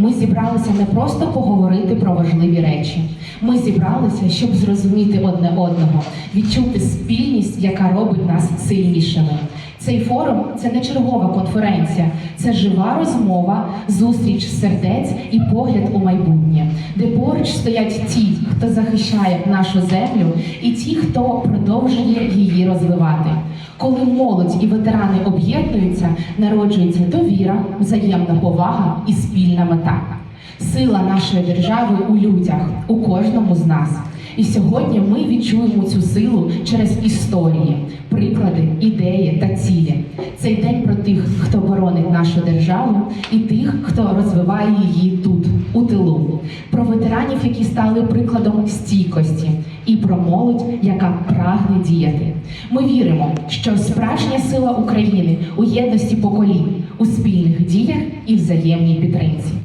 ми зібралися не просто поговорити про важливі речі. Ми зібралися, щоб зрозуміти одне одного, відчути спільність, яка робить нас сильнішими. Цей форум це не чергова конференція, це жива розмова, зустріч сердець і погляд у майбутнє, де поруч стоять ті, хто захищає нашу землю, і ті, хто продовжує її розвивати. Коли молодь і ветерани об'єднуються, народжується довіра, взаємна повага і спільна мета. Сила нашої держави у людях, у кожному з нас. І сьогодні ми відчуємо цю силу через історії, приклади, ідеї та цілі. Цей день про тих, хто боронить нашу державу, і тих, хто розвиває її тут, у про ветеранів, які стали прикладом стійкості, і про молодь, яка прагне діяти. Ми віримо, що справжня сила України у єдності поколінь, у спільних діях і взаємній підтримці.